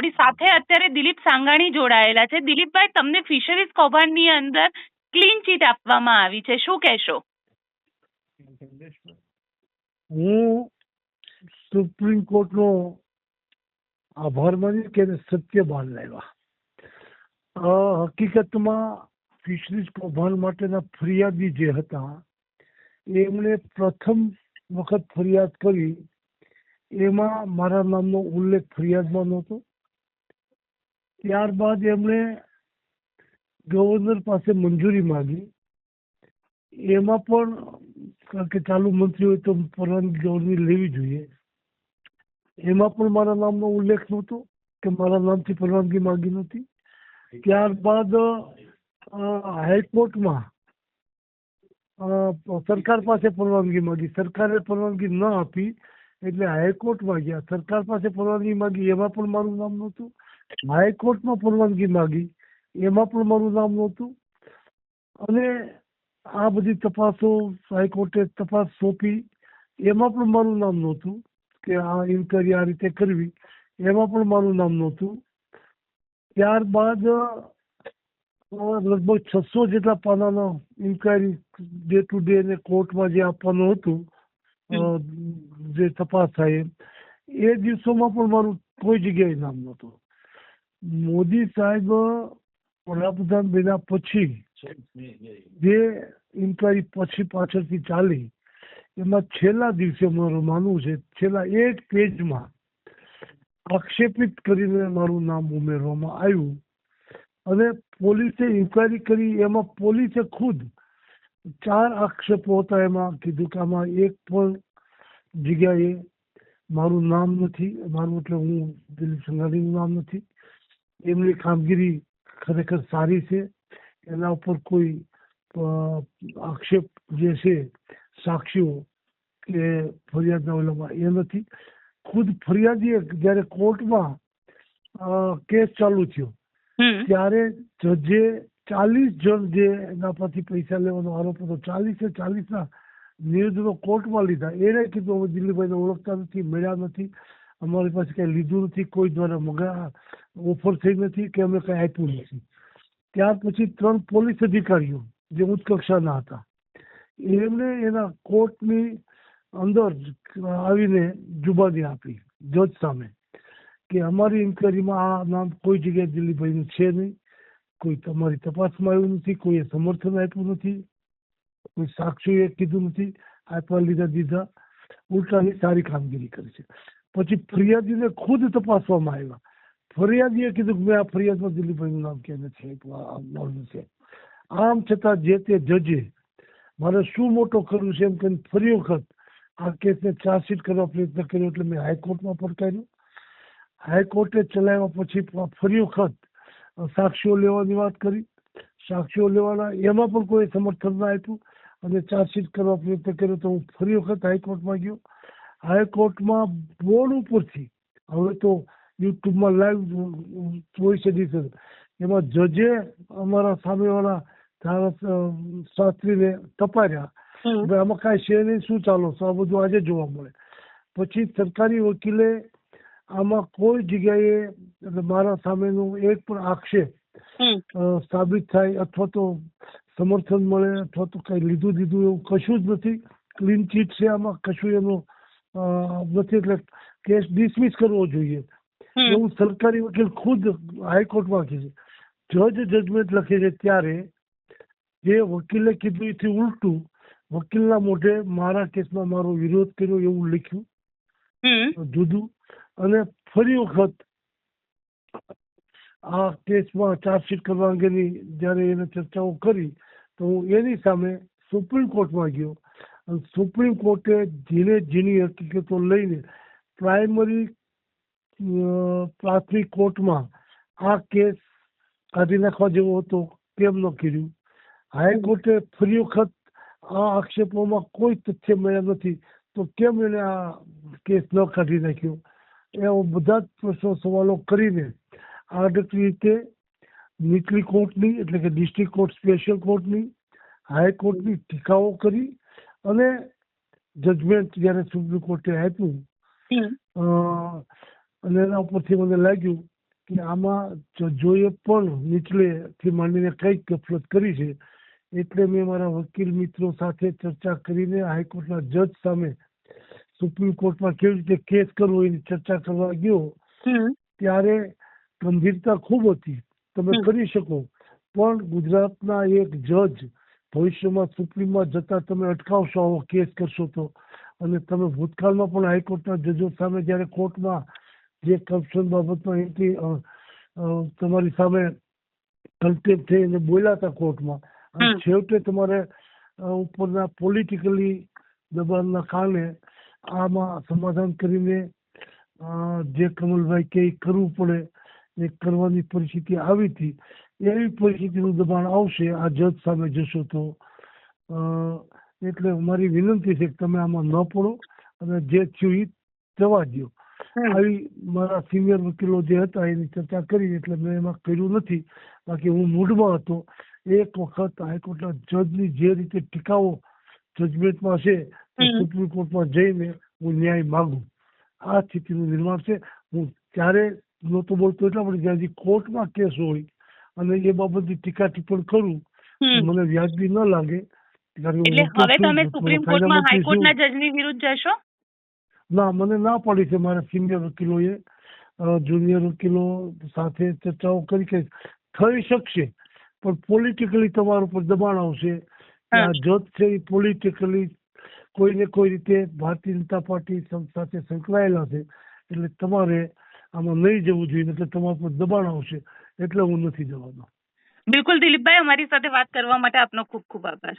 આપણી સાથે અત્યારે દિલીપ સાંગાણી જોડાયેલા છે. દિલીપભાઈ તમને ફિશરીઝ કૌભાંડની અંદર ક્લીન ચીટ આપવામાં આવી છે. શું કહેશો? હું સુપ્રીમ કોર્ટનો આભાર માની કે સત્ય બહાર લાવ્યા. અ, હકીકતમાં ફિશરીઝ કૌભાંડ માટેના ફરિયાદી જે હતા એમણે પ્રથમ વખત ફરિયાદ કરી. એમાં મારા નામનો ઉલ્લેખ ફરિયાદમાં નહોતો. ત્યારબાદ એમણે ગવર્નર પાસે મંજૂરી માંગી. એમાં પણ કારણ કે ચાલુ મંત્રી હોય તો પરવાનગી ગવર્નર લેવી જોઈએ. એમાં પણ મારા નામનો ઉલ્લેખ નહોતો કે મારા નામથી પરવાનગી માંગી નહોતી ત્યારબાદ હાઈકોર્ટમાં સરકાર પાસે પરવાનગી માંગી. સરકારે પરવાનગી ન આપી એટલે હાઈકોર્ટમાં ગયા. સરકાર પાસે પરવાનગી માંગી. એમાં પણ મારું નામ નહોતું. હાઈકોર્ટમાં પરવાનગી માગી. એમાં પણ મારું નામ નહોતું. અને આ બધી તપાસો હાઈકોર્ટે તપાસ સોંપી. એમાં પણ મારું નામ નહોતું કે આ ઇન્કવાયરી આ રીતે કરવી. એમાં પણ મારું નામ નહોતું. ત્યારબાદ લગભગ છસો જેટલા પાનાનો ઇન્કવાયરી ડે ટુ ડે ને કોર્ટમાં જે આપવાનું હતું જે તપાસ થાય એ દિવસોમાં પણ મારું કોઈ જગ્યાએ નામ નહોતું. મોદી સાહેબ વડાપ્રધાન બન્યા પછી જે ઇન્કવાયરી પછી પાછળથી ચાલી, એમાં છેલ્લા દિવસે મારું માનવું છે, છેલ્લા એક પેજમાં આક્ષેપિત કરીને મારું નામ ઉમેરવામાં આવ્યું અને પોલીસે ઇન્કવાયરી કરી, એમાં પોલીસે ખુદ ચાર આક્ષેપો હતા એમાં કીધું કે આમાં એક પણ જગ્યાએ મારું નામ નથી, મારું એટલે હું દિલીપ સંઘાણીનું નામ નથી. એમની કામગીરી ખરેખર સારી છે. એના ઉપર કોઈ આક્ષેપ જે છે સાક્ષીઓ કે ફરિયાદના ઓલામાં એ નથી. ખુદ ફરિયાદીએ જ્યારે કોર્ટમાં કેસ ચાલુ થયો ત્યારે જજે ચાલીસ જણ જે એના પરથી પૈસા લેવાનો આરોપ હતો ચાલીસે ચાલીસના નિવેદનો કોર્ટમાં લીધા. એને કીધું અમે દિલ્હીભાઈને ઓળખતા નથી મળ્યા નથી. અમારી પાસે કંઈ લીધું નથી, કોઈ દ્વારા મગા ઓફર થઈ નથી કે અમે કંઈ આપ્યું નથી. ત્યાર પછી ત્રણ પોલીસ અધિકારીઓ જે ઉચ્ચ કક્ષાના હતા એમણે એના કોર્ટની અંદર આવીને જુબાની આપી, જજ સામે, કે અમારી ઇન્કવાયરીમાં આ નામ કોઈ જગ્યાએ દિલ્હીભાઈનું છે નહીં, કોઈ તમારી તપાસમાં આવ્યું નથી, કોઈએ સમર્થન આપ્યું નથી, કોઈ સાક્ષીઓએ કીધું નથી આપવા લીધા દીધા, ઉલટાની સારી કામગીરી કરી છે. પછી ફરિયાદીને ખુદ તપાસવામાં આવ્યા ફરિયાદીએ કીધું કે મેં આ ફરિયાદમાં દિલ્હીભાઈનું નામ કે છે નોંધ્યું છે. આમ છતાં જે તે જજે, મારે શું મોટો કરવું છે? એમ કહીને ફરી વખત આ કેસને ચાર્જશીટ કરવા પ્રયત્ન કર્યો એટલે મેં હાઈકોર્ટમાં પડકાર્યું. હાઈકોર્ટે ચલાવ્યા પછી ફરી વખત સાક્ષીઓ લેવાની વાત કરી. સાક્ષીઓ લેવાના એમાં પણ કોઈ સમર્થન ના આપ્યું અને ચાર્જશીટ કરવા પ્રયત્ન કર્યો તો હું ફરી વખત હાઈકોર્ટમાં ગયો. હાઈકોર્ટમાં બોર્ડ ઉપરથી હવે તો યુટ્યુબમાં લાઈવ જોઈ શકે છે એમાં જજે અમારા સામેવાળા શાસ્ત્રીને તપાર્યા. આમાં કાંઈ છે નહીં શું ચાલો? આ બધું આજે જોવા મળે. પછી સરકારી વકીલે આમાં કોઈ જગ્યાએ એટલે મારા સામેનો એક પણ આક્ષેપ સાબિત થાય અથવા તો સમર્થન મળે અથવા તો કઈ લીધું દીધું એવું કશું જ નથી. ક્લીન ચીટ છે આમાં કશું એનું નથી એટલે કેસ ડિસમિસ કરવો જોઈએ. એવું સરકારી વકીલ ખુદ હાઈકોર્ટમાં કહે છે. જજ જજમેન્ટ લખે છે ત્યારે જે વકીલે કીધું એથી ઉલટું વકીલના મોઢે મારા કેસમાં મારો વિરોધ કર્યો એવું લખ્યું. જુદું. અને ફરી વખત આ કેસમાં ચાર્જશીટ કરવા અંગેની જ્યારે એને ચર્ચાઓ કરી તો હું એની સામે સુપ્રીમ કોર્ટમાં ગયો. સુપ્રીમ કોર્ટે ઝીણે ઝીણી હકીકતો લઈને પ્રાઇમરી પ્રાથમિક કોર્ટમાં આ કેસ કાઢી નાખવા જેવો હતો કેમ ન કર્યું. હાઈકોર્ટે ફરી વખત આ આક્ષેપોમાં કોઈ તથ્ય મળ્યા નથી તો કેમ એને આ કેસ ન કાઢી નાખ્યો? એવો બધા જ પ્રશ્નો સવાલો કરીને આડકરી રીતે નીચલી કોર્ટની એટલે કે ડિસ્ટ્રિક્ટ કોર્ટ, સ્પેશિયલ કોર્ટની હાઈકોર્ટની ટીકાઓ કરી અને જજમેન્ટ જયારે સુપ્રીમ કોર્ટે આપ્યું અને એના ઉપરથી મને લાગ્યું કે આમાં જજોએ પણ નીચલેથી માંડીને કંઈક ગફલત કરી છે. એટલે મેં મારા વકીલ મિત્રો સાથે ચર્ચા કરીને હાઈકોર્ટના જજ સામે સુપ્રીમ કોર્ટમાં કેવી રીતે કેસ કરવો એની ચર્ચા કરવા ગયો. ત્યારે ગંભીરતા ખૂબ હતી. તમે કરી શકો. પણ ગુજરાતના એક જજ ભવિષ્યમાં સુપ્રીમમાં જતા તમે અટકાવશો આવો કેસ કરશો તો. અને તમે ભૂતકાળમાં પણ હાઈકોર્ટના જજો સામે જ્યારે કોર્ટમાં જે કરપ્શન બાબતમાં એથી તમારી સામે કન્ટેમ્પ થઈ અને બોલ્યા હતા કોર્ટમાં. અને છેવટે તમારે ઉપરના પોલિટિકલી દબાણના કારણે આમાં સમાધાન કરીને જે કમલભાઈ કે કરવું પડે એ કરવાની પરિસ્થિતિ આવી હતી. એવી પરિસ્થિતિનું દબાણ આવશે આ જજ સામે જશો તો. એટલે મારી વિનંતી છે કે તમે આમાં ન પડો અને જે થયું એ જવા દો આવી મારા સિનિયર વકીલો જે હતા એની ચર્ચા કરી એટલે મેં એમાં કર્યું નથી. બાકી હું મૂડમાં હતો. એક વખત હાઈકોર્ટના જજની જે રીતે ટીકાઓ જજમેન્ટમાં છે. સુપ્રીમ કોર્ટમાં જઈને હું ન્યાય માંગુ. આ સ્થિતિનું નિર્માણ છે. હું ત્યારે નહોતો બોલતો એટલા માટે જ્યાં કોર્ટમાં કેસ હોય અને એ બાબતે ટીકા ટિપ્પણ કરું. મને વ્યાજબી ન લાગે એટલે હવે તમે સુપ્રીમ કોર્ટમાં હાઈકોર્ટના જજની વિરુદ્ધ જશો? ના મને ના પડી છે મારા સિનિયર વકીલોએ જુનિયર વકીલો સાથે ચર્ચાઓ કરી કે થઈ શકશે પણ પોલિટિકલી તમારા ઉપર દબાણ આવશે આ. જજ છે એ પોલિટિકલી કોઈને કોઈ રીતે ભારતીય જનતા પાર્ટી સાથે સંકળાયેલા છે એટલે તમારે આમાં નહીં જવું જોઈએ એટલે તમારા પર દબાણ આવશે. એટલે હું નથી જવાનો. બિલકુલ દિલીપભાઈ, અમારી સાથે વાત કરવા માટે આપનો ખૂબ ખૂબ આભાર.